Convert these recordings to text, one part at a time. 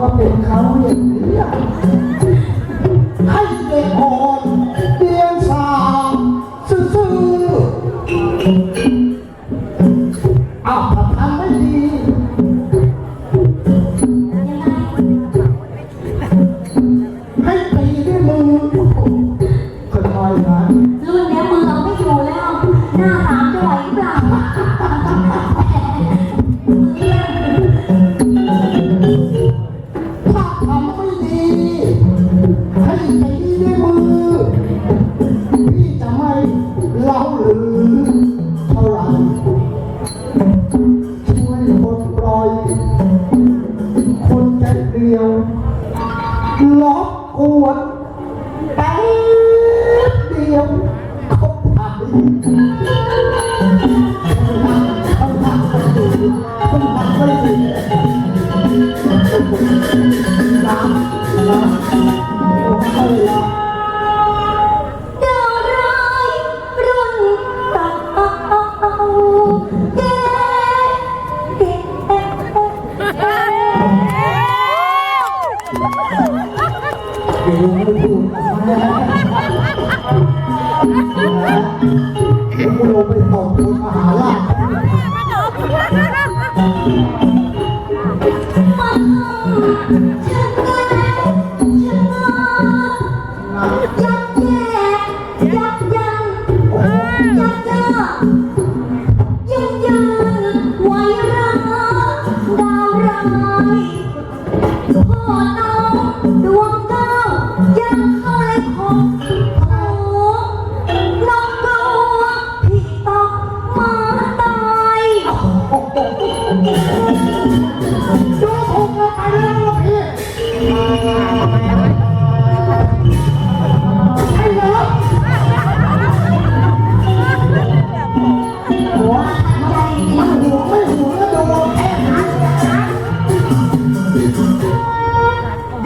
ว่าเป็นเขาอย่างนี้ให้เด็กโอ เดี๋ยวไม่พูดออกมาเดี๋ยวกูลงไปตบคนมหาลาชมันฉันก็ฉันก็ยักแย่ยักยันยักยา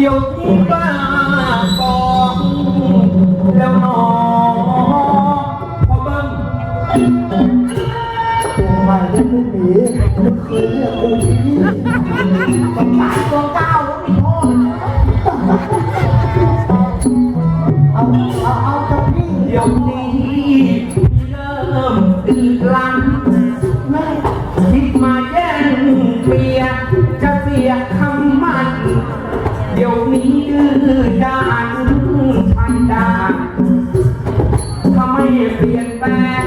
ดี๋ยวนี้บ้านกองแล้วหนอพอเบิ้งตัวใหม่ไม่ไม่หนีไม่เคยเรียกกูพี่ต้องตายตัวเก้าแล้วมีพ่อเอาเอาเอากับพี่เดี๋ยวนี้ นี้ดื้อด้านชันดาถ้าไม่เปลี่ยนแปลง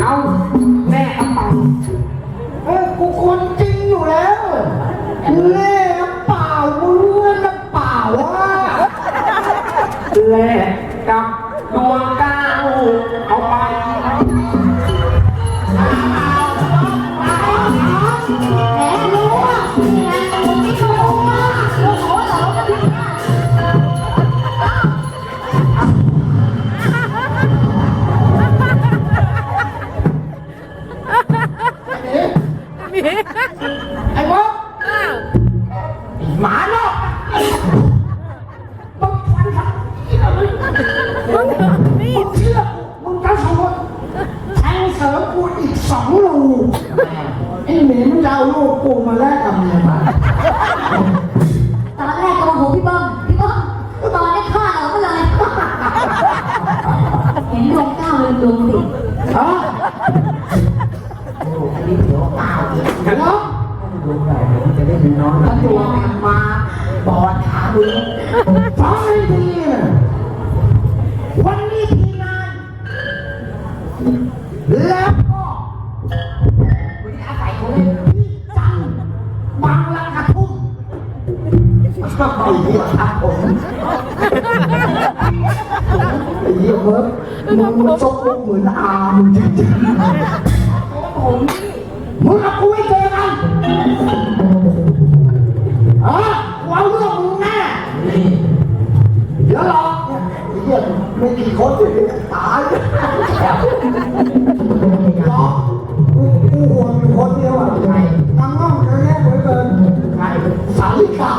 เอาแม่กระเป๋าเออกูคนจริงอยู่แล้วเล่เปล่ามึงเล่น้ำเปล่าวะแลกกับดวงดาวเอาไป ไอ้วะหมาเนาะมึงฟันสักมึงมึงเชื่อมึงจะสมมติแทงเสริมกูอีกสองรูไอ้หมีมึงจะเอาลูกกูมาแลก ฟังให้ดีวันนี้ทีงาน แล้วก็วันนี้อาศัยเขาเลยพี่จังบางลังกระทุ่มไอ้เหี้ยครับผมไอ้เหี้ยเวิร์กมึงมันซกลูกเหมือนอามึงจริงๆผมมึงกับกูไม่เจอกันเออ ม่กี่คนเลยตายรอกูกูห่วงอยู่คนเดียวอะใครตั้งห้องจะแน่เหมือนเดิมใครสาลิกา